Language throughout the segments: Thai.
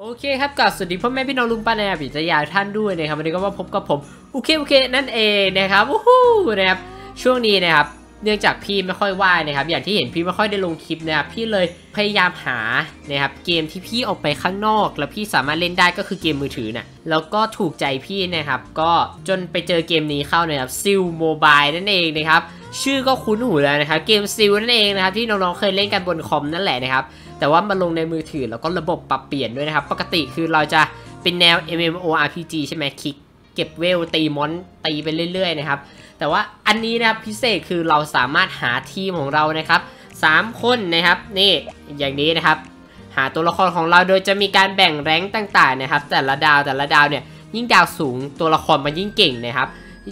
โอเคครับกับสวัสดีพ่อแม่พี่น้องลุงป้านาบิจยาท่านด้วยนะครับวันนี้ก็มาพบกับผม โอเคโอเคนั่นเองนะครับวู้ฮู้นะครับช่วงนี้นะครับ เนื่องจากพี่ไม่ค่อยว่างนะครับ อย่างที่เห็นพี่ไม่ค่อยได้ลงคลิปนะครับพี่เลยพยายามหานะครับเกมที่พี่ออกไปข้างนอก แล้วพี่สามารถเล่นได้ก็คือเกมมือถือน่ะแล้วก็ถูกใจพี่นะครับ ก็จนไปเจอเกมนี้เข้านะครับซิลโมบายนั่นเองนะครับชื่อก็คุ้นหูแล้วนะครับเกมซิลนั่นเองนะครับที่น้องๆเคยเล่นกันบนคอมนั่นแหละนะครับแต่ว่ามาลงในมือถือแล้วก็ระบบปรับเปลี่ยนด้วยนะครับ ปกติคือเราจะเป็นแนว MMORPG ใช่ไหมคลิกเก็บเวลตีมอนตีไปเรื่อยๆนะครับ แต่ว่าอันนี้นะครับพิเศษคือเราสามารถหาทีมของเรานะครับ 3 คนนะครับนี่อย่างนี้นะครับ หาตัวละครของเราโดยจะมีการแบ่งแรงต่างๆนะครับ แต่ละดาวแต่ละดาวเนี่ยยิ่งดาวสูงตัวละครมันยิ่งเก่งนะครับ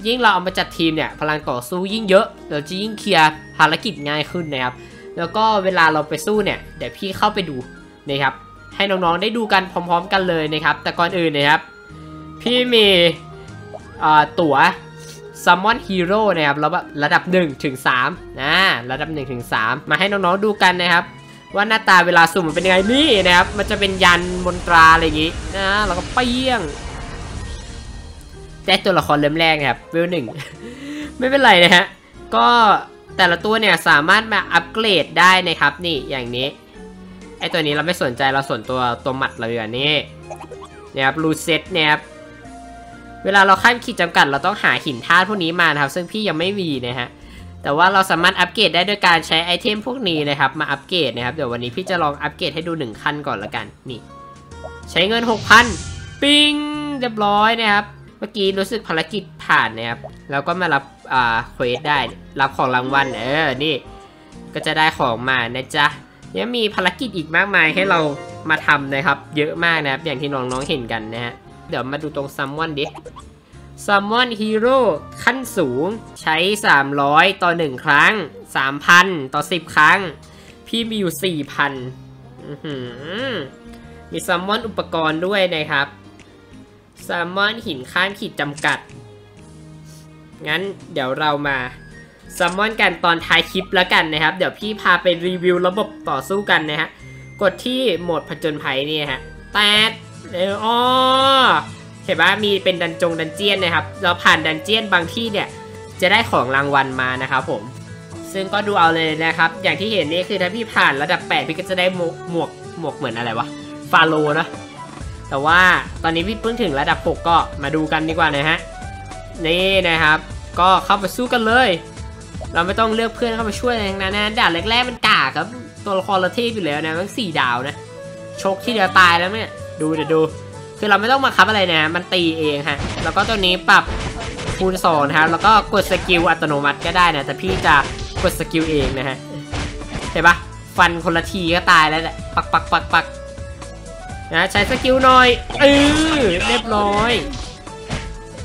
ยิ่งเราเอามาจัดทีมเนี่ยพลังต่อสู้ยิ่งเยอะเราจะยิ่งเคลียร์ภารกิจง่ายขึ้นนะครับ แล้วก็เวลาเราไปสู้เนี่ยเดี๋ยวพี่เข้าไปดูนะครับให้น้องๆได้ดูกันพร้อม ๆ กันเลยนะครับ แต่ก่อนอื่นนะครับ พี่มีอ่า ตั๋ว Summon Hero นะครับระดับระดับ1ถึง3นะระดับ1ถึง3มาให้น้องๆดูกันนะครับ ว่าหน้าตาเวลาสุ่มมันเป็นยังไงนี่นะครับ มันจะเป็นยันมนตราอะไรอย่างงี้นะแล้วก็เปี้ยงแต่ตัวละครเริ่มแรกนะครับเวลหนึ่งไม่เป็นไรนะฮะก็แต่ละตัวเนี่ยสามารถมาอัปเกรดได้นะครับ นี่อย่างนี้ไอตัวนี้เราไม่สนใจเราสนตัวตัวหมัดเราอย่างนี้นะครับรูเซ็ตนี่ยครับ เวลาเราข้ามขีดจำกัด เราต้องหาหินธาตุพวกนี้มานะครับ ซึ่งพี่ยังไม่มีนะฮะแต่ว่าเราสามารถอัปเกรดได้ด้วยการใช้ไอเทมพวกนี้นะครับ มาอัปเกรดนะครับ เดี๋ยววันนี้พี่จะลองอัปเกรดให้ดูหนึ่งขั้นก่อนละกัน นี่ ใช้เงิน 6,000 ปิ้งเรียบร้อยนะครับ เมื่อกี้รู้สึกภารกิจผ่านนะครับ แล้วก็มารับอ่าเควสได้ รับของรางวัล เออ นี่ ก็จะได้ของมานะจ๊ะยังมีภารกิจอีกมากมายให้เรามาทำนะครับ เยอะมากนะครับ อย่างที่น้องๆเห็นกันนะฮะ เดี๋ยวมาดูตรงซัมมอนดิซัมมอนฮีโร่ขั้นสูงใช้ 300 ต่อ 1 ครั้ง 3,000 ต่อ 10 ครั้ง พี่มีอยู่ 4,000 มีซัมมอนอุปกรณ์ด้วยนะครับแซลมอนหินข้ามขีดจำกัด งั้นเดี๋ยวเรามาแซลมอนกันตอนท้ายคลิปแล้วกันนะครับ เดี๋ยวพี่พาไปรีวิวระบบต่อสู้กันนะฮะ กดที่โหมดผจญภัยนี่ฮะ แตด เอออ๋อเห็นว่ามีเป็นดันจงดันเจียนนะครับ เราผ่านดันเจียนบางที่เนี่ยจะได้ของรางวัลมานะครับผม ซึ่งก็ดูเอาเลยนะครับ อย่างที่เห็นนี่คือถ้าพี่ผ่านระดับ 8 พี่ก็จะได้หมวกหมวกหมวกเหมือนอะไรวะ ฟาโลนะ แต่ว่าตอนนี้พี่เพิ่งถึงระดับ 6 ก็มาดูกันดีกว่านะฮะ นี่นะครับ ก็เข้าไปสู้กันเลย เราไม่ต้องเลือกเพื่อนเข้ามาช่วยอะไรทั้งนั้นนะด่านแรกๆมันกากครับ ตัวละครละเทพอยู่แล้วนะมันสี่ดาวนะ ชกที่เดียวตายแล้วเนี่ย ดูเดี๋ยวดู คือเราไม่ต้องมาคับอะไรนะ มันตีเองฮะ แล้วก็ตัวนี้ปรับคูณสองนะครับ แล้วก็กดสกิลอัตโนมัติก็ได้นะ แต่พี่จะกดสกิลเองนะฮะ เห็นปะฟันคนละทีก็ตายแล้วแหละ ปักปักปักปักนะใช้สกิลหน่อยเออเรียบร้อย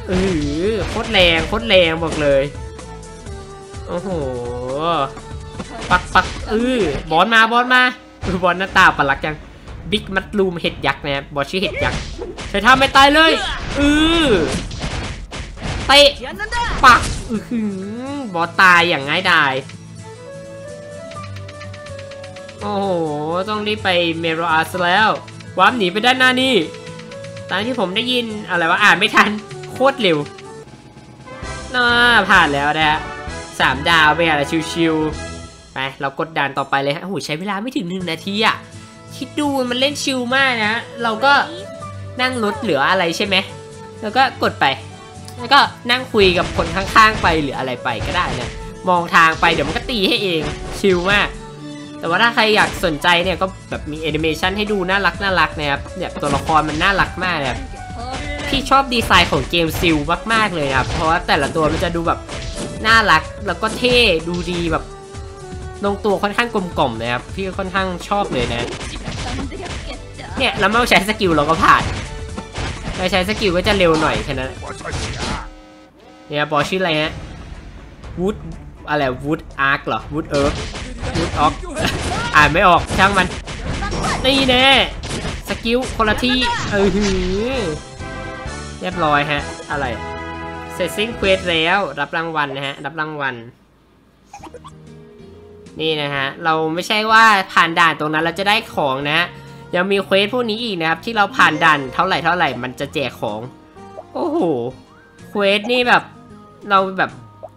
เออโคตรแรงโคตรแรงบอกเลย โอ้โห ปักปักเออบอลมาบอลมาบอลหน้าตาปลักจัง บิ๊กมัดลูมเห็ดยักษ์นะครับบอชื่อเห็ดยักษ์ใช้ท่าไม่ตายเลยเออเตะปักอือหือบอตายอย่างง่ายดายโอ้โห ต้องรีบไปเมโรอาสแล้ววาร์ปหนีไปด้านหน้านี่ตามที่ผมได้ยินอะไรว่าอ่านไม่ทัน โคตรเร็วน่าผ่านแล้วนะฮะสามดาวไปอะไรชิวๆไป เรากดด่านต่อไปเลยฮะโอ้โหใช้เวลาไม่ถึงหนึ่งนาทีอะ คิดดูมันเล่นชิลมากนะ เราก็นั่งรถเหลืออะไรใช่ไหม แล้วก็กดไป แล้วก็นั่งคุยกับคนข้างๆไปหรืออะไรไปก็ได้นะ มองทางไปเดี๋ยวมันก็ตีให้เอง ชิลมาก แต่ว่าถ้าใครอยากสนใจเนี่ยก็แบบมีแอนิเมชันให้ดูน่ารักน่ารักนะครับ เนี่ยตัวละครมันน่ารักมากนะครับพี่ชอบดีไซน์ของเกมซิลมากๆเลยครับ เพราะว่าแต่ละตัวมันจะดูแบบน่ารักแล้วก็เท่ดูดีแบบลงตัวค่อนข้างกลมกล่อมนะครับ พี่ค่อนข้างชอบเลยนะ เนี่ยเราไม่ต้องใช้สกิลเราก็ผ่านเราใช้สกิลก็จะเร็วหน่อยแค่นั้นเนี่ยบอชื่ออะไรฮะวูดอะไรวูดอาร์คเหรอวูดเอิร์ฟวูดออกอ่านไม่ออกช่างมันนี่แน่สกิลคนละที่เออหือเรียบร้อยฮะ อะไรเสร็จสิ้นเควสแล้วรับรางวัลนะฮะ รับรางวัล นี่นะฮะ เราไม่ใช่ว่าผ่านด่านตรงนั้นเราจะได้ของนะฮะ ยังมีเควสพวกนี้อีกนะครับ ที่เราผ่านด่านเท่าไหร่เท่าไหร่มันจะแจกของ โอ้โหเควสนี่แบบเราแบบ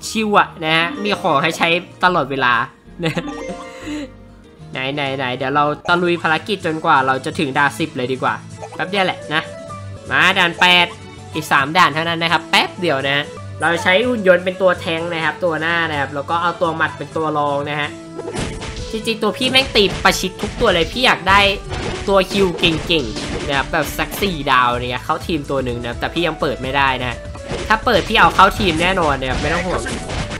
ชิวอะนะฮะมีของให้ใช้ตลอดเวลาไหนไหนไหนเดี๋ยวเราตะลุยภารกิจจนกว่าเราจะถึงด่านสิบเลยดีกว่าแป๊บเดียวแหละนะ มาด่านแปดอีก3ด่านเท่านั้นนะครับ แป๊บเดียวนะฮะเราใช้หุ่นยนต์เป็นตัวแทงนะครับ ตัวหน้านะครับแล้วก็เอาตัวหมัดเป็นตัวรองนะฮะจริงๆตัวพี่แม่งตีประชิดทุกตัวเลยพี่อยากได้ ตัวคิวเก่งๆนะครับแบบสักสี่ดาวเนี่ยเข้าทีมตัวหนึ่งนะแต่พี่ยังเปิดไม่ได้นะ ถ้าเปิดพี่เอาเข้าทีมแน่นอนเนี่ยไม่ต้องห่วง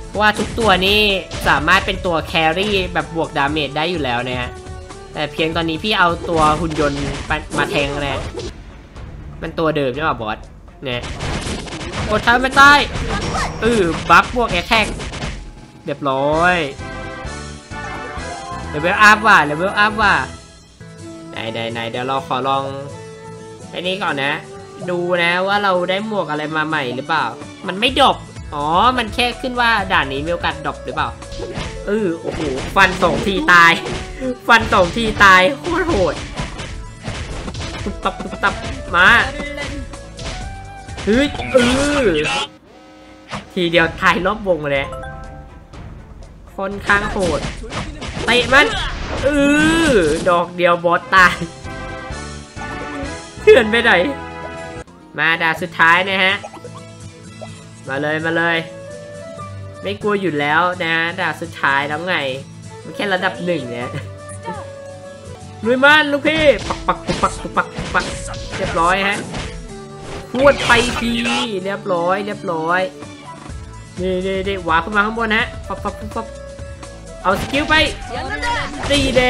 เพราะว่าทุกตัวนี่สามารถเป็นตัวแครี่แบบบวกดาเมจได้อยู่แล้วนะฮะแต่เพียงตอนนี้พี่เอาตัวหุ่นยนต์มาแทงนะมันตัวเดิมใช่ป่ะบอสเนี่ยกดท้ายไม่ใต้เออบัฟบวกแอคแท็กเรียบร้อยเลเวลอัพว่ะเลเวลอัพว่ะ ไหนไหนไหนเดี๋ยวเราขอลองไอ้นี้ก่อนนะ ดูนะว่าเราได้หมวกอะไรมาใหม่หรือเปล่า มันไม่ดรอปอ๋อ มันแค่ขึ้นว่าด่านนี้มีโอกาสดรอปหรือเปล่าเออโอ้โหฟันสองทีตาย ฟันสองทีตายโคตรโหดตุบตับตุบตับมาเฮ้ยเออทีเดียวทายรอบวงเลยค่อนข้างโหดเตะมัน เออดอกเดียวบอสตายเถื่อนไปไหน มาดาสุดท้ายนะฮะ มาเลยมาเลย ไม่กลัวอยู่แล้วนะ ดาสุดท้ายแล้วไง มันแค่ระดับหนึ่งเนี่ยลุยมันลูกพี่ ปักปักปักปักปักปักเรียบร้อยฮะพวดไปทีเรียบร้อยเรียบร้อยนี่นี่นี่หวาขึ้นมาข้างบนฮะปับปับปับปับเอาสกิลไป ตีเด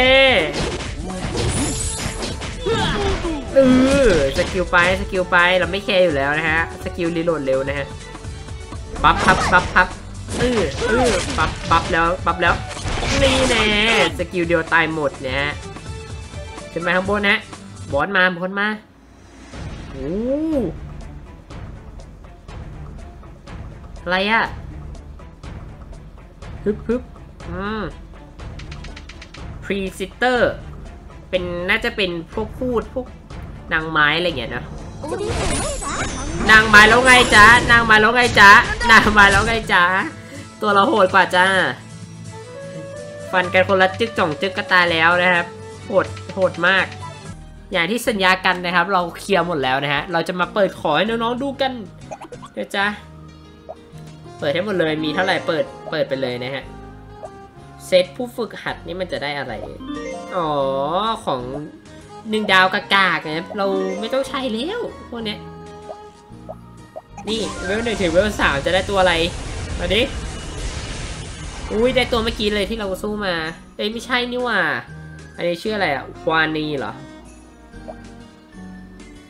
เออสกิลไปสกิลไปเราไม่แคร์อยู่แล้วนะฮะสกิลรีโหลดเร็วนะฮะปั๊บปั๊บปั๊บปั๊บเออเออปั๊บปั๊บแล้วปั๊บแล้วนี่แน่สกิลเดียวตายหมดนะฮะขึ้นมาข้างบนนะบอสมาบอสมาโอ้อะไรอะฮึบฮึบอืม พรีซิเตอร์เป็นน่าจะเป็นพวกพูดพวกนางไม้อะไรอย่างเงี้ยเนอะนางมาแล้วไงจ๊ะนางมาแล้วไงจ๊ะนางมาแล้วไงจ๊ะตัวเราโหดกว่าจ้าฟันกันคนละจึกจ่องจึกก็ตายแล้วนะครับโหดโหดมาก อย่างที่สัญญากันนะครับ เราเคลียร์หมดแล้วนะฮะเราจะมาเปิดขอให้น้องๆดูกันเดี๋ยวจ้ะเปิดให้หมดเลยมีเท่าไหร่เปิดเปิดไปเลยนะฮะ เซตผู้ฝึกหัดนี่มันจะได้อะไร อ๋อ ของหนึ่งดาวกากากๆนะครับเราไม่ต้องใช้แล้วพวกเนี้ย นี่เวลหนึ่งถึงเวลสามจะได้ตัวอะไร มาดิ อุ้ยได้ตัวเมื่อกี้เลยที่เราสู้มา เอ้ยไม่ใช่นี่ว่า อันนี้ชื่ออะไรอะควานีเหรอ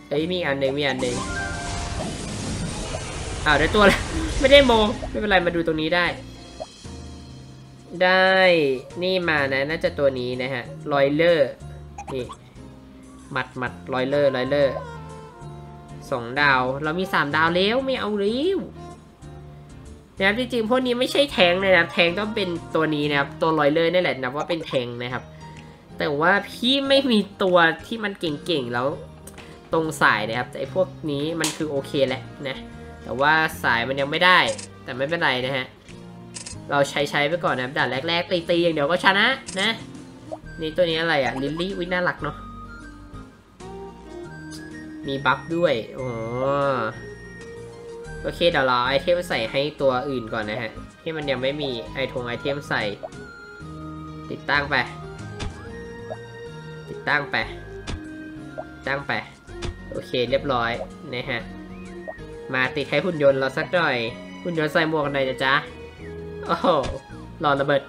เอ้ยมีอันหนึ่งมีอันหนึ่งอ้าวได้ตัวแล้ว ไม่ได้โม ไม่เป็นไรมาดูตรงนี้ได้ ได้นี่มานะ น่าจะตัวนี้นะฮะลอยเลอร์นี่หมัดหมัดลอยเลอร์ลอยเลอร์สองดาว เรามีสามดาวแล้วไม่เอาแล้วนะครับจริงๆพวกนี้ไม่ใช่แทงเลยนะครับแทงต้องเป็นตัวนี้นะครับตัวลอยเลอร์นี่แหละนับว่าเป็นแทงนะครับ แต่ว่าพี่ไม่มีตัวที่มันเก่งๆแล้วตรงสายนะครับแต่ไอพวกนี้มันคือโอเคแหละนะแต่ว่าสายมันยังไม่ได้ แต่ไม่เป็นไรนะฮะ เราใช้ใช้ไปก่อนนะด่านแรกๆ ตีๆอย่างเดียวก็ชนะนะ นี่ตัวนี้อะไรอะลิลลี่วิน่ารักเนาะมีบัฟด้วยโอ๋อโอเคเดี๋ยวเราไอเทมใส่ให้ตัวอื่นก่อนนะฮะ ที่มันยังไม่มีไอทงไอเทมใส่ ติดตั้งไป ติดตั้งไปตั้งไป โอเคเรียบร้อยนะฮะ มาติดให้หุ่นยนต์เราสักหน่อย หุ่นยนต์ใส่หมวกหน่อยนะจ๊ะ โอ้โหหลอดระเบิด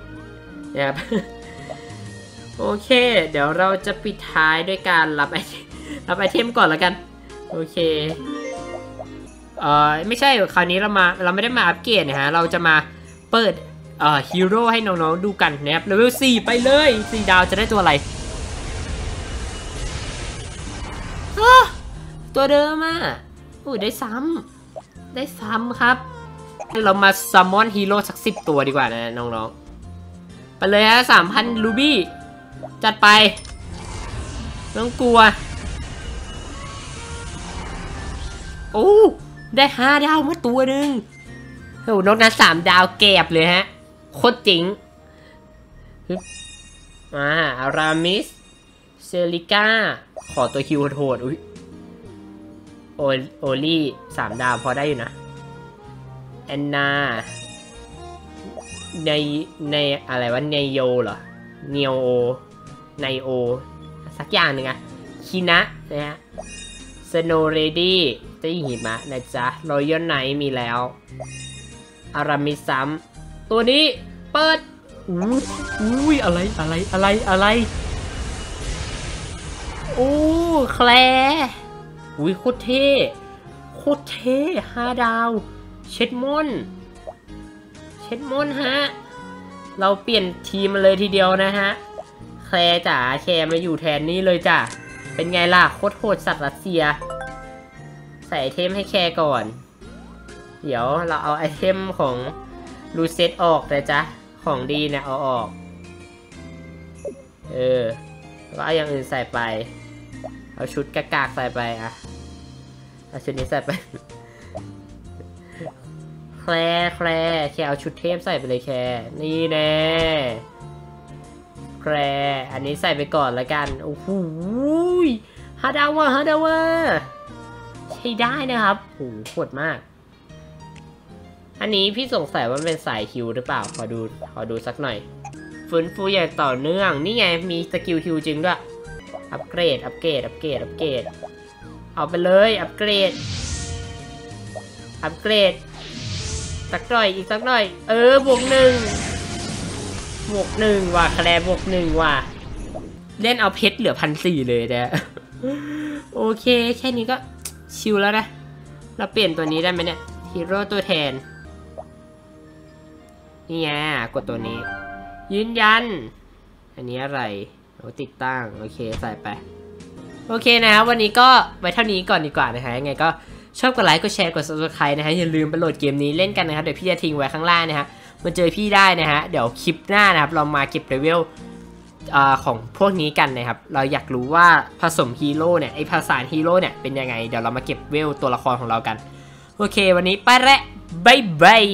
นะครับโอเค เดี๋ยวเราจะปิดท้ายด้วยการรับไอรับไอเทมก่อนแล้วกัน โอเคเอ่อไม่ใช่คราวนี้เรามาเราไม่ได้มาอัปเกรดนะฮะเราจะมาเปิดเอ่อฮีโร่ให้น้องๆดูกันนะครับเลเวล4ไปเลย4ดาวจะได้ตัวอะไรตัวเดิมอะอุ้ยได้ซ้ำได้ซ้ำครับ เรามาซัมมอนฮีโร่สักสิบตัวดีกว่านะน้องๆ ไปเลยฮะสามพันลูบี้จัดไปไม่ต้องกลัว โอ้ ได้ห้าดาวมาตัวหนึ่งโอ้นกนั้นสามดาวแกบเลยฮะ โคตรจริงฮึบอ่าอารามิส เซลิก้า ขอตัวคิวโหดอุ้ยโอโอลี่สามดาวพอได้อยู่นะ แอนนา ใน ในอะไรวะเนโยเหรอ เนโอไนโอ สักอย่างหนึ่งอะคินะนะฮะสโนเรดี้เจะหิมะนะจ๊ะรอยัลไนมีแล้ว อารามิซัมตัวนี้เปิดอู้อุ้ยอะไรอะไรอะไรอะไรโอ้แคลร์อุ้ยโคตรเท่โคตรเท่ห้าดาว เช็ดมอนเช็ดมอนฮะ เราเปลี่ยนทีมมาเลยทีเดียวนะฮะ แคลร์จ๋าแคลร์มาอยู่แทนนี่เลยจ้ะ เป็นไงล่ะโคตรโหดสัตว์รัสเซีย ใส่ไอเทมให้แคลร์ก่อน เดี๋ยวเราเอาไอเทมของรูเซตออกนะจ๊ะของดีเนี่ยเอาออก เออ แล้วก็เอาอย่างอื่นใส่ไป เอาชุดกากๆใส่ไปอะเอาชุดนี้ใส่ไป แคลร์แคลร์แค่เอาชุดเทพใส่ไปเลยแคร์นี่แน่แคลร์อันนี้ใส่ไปก่อนละกันโอ้โหฮาดาวะฮาดาวะใช้ได้นะครับโอ้โหโหดมาก อันนี้พี่สงสัยว่ามันเป็นสายฮิวหรือเปล่า ขอดูขอดูสักหน่อยฟื้นฟูอย่างต่อเนื่อง นี่ไงมีสกิลฮิวจริงด้วย อัปเกรด อัปเกรด อัปเกรด อัปเกรด เอาไปเลย อัปเกรด อัปเกรด สักหน่อยอีกสักหน่อย เออบวกหนึ่งบวกหนึ่งว่ะคะแนนบวกหนึ่งว่ะ เล่นเอาเพชรเหลือพันสี่เลยนะโอเคแค่นี้ก็ชิลแล้วนะ เราเปลี่ยนตัวนี้ได้ไหมเนี่ยฮีโร่ตัวแทน นี่ไงกดตัวนี้ ยืนยัน อันนี้อะไรเราติดตั้ง โอเคใส่ไป โอเคนะครับวันนี้ก็ไว้เท่านี้ก่อนดีกว่านะฮะยังไงก็ ชอบกดไลค์กดแชร์กด subscribe นะฮะอย่าลืมไปโหลดเกมนี้เล่นกันนะครับเดี๋ยวพี่จะทิ้งไว้ข้างล่างนะฮะมาเจอพี่ได้นะฮะเดี๋ยวคลิปหน้านะครับเรามาเก็บเลเวลอของพวกนี้กันนะครับ เราอยากรู้ว่าผสมฮีโร่เนี่ยไอผสานฮีโร่เนี่ยเป็นยังไง เดี๋ยวเรามาเก็บเวลตัวละครของเรากัน โอเค วันนี้ไปแล้วบายบาย